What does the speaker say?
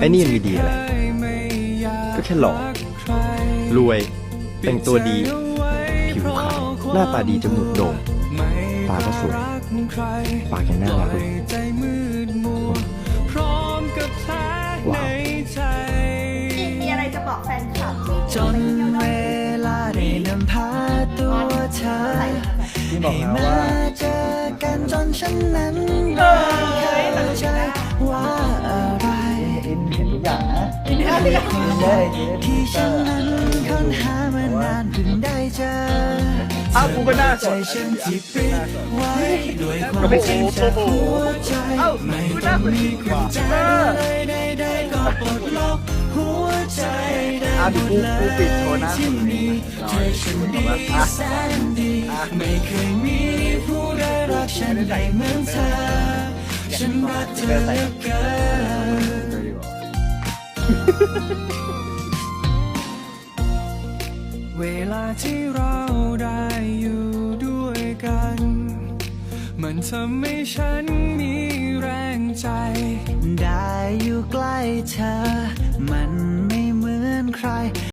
ไอ้นี่มันมีดีอะไร ก็แค่หล่อรวย แต่งตัวดี ผิวขาว หน้าตาดีจมูกโด่งตาก็สวย ปากยังน่ารักเลยว้าวมีอะไรจะบอกแฟนคลับที่จนเวลาได้นำพาตัวเธอที่บอกให้แล้วมาว่าเจอกันจนฉันนั้น ที่ฉันนั้นค้นหามานานเพิ่งได้เจออ้าวกูก็น่าสใจฉันที่ปิดไว้ด้วยความจริงจากหัวใจไม่ต้องมีกุญแจอะไรใดๆก็ปลดล็อกหัวใจได้หมดเลยที่มีเธอฉันดีแสนดีไม่เคยมีผู้ใดรักฉันได้เหมือนเธอฉันรักเธอเหลือเกิน เวลาที่เราได้อยู่ด้วยกัน มันทำให้ฉันมีแรงใจ ได้อยู่ใกล้เธอ มันไม่เหมือนใคร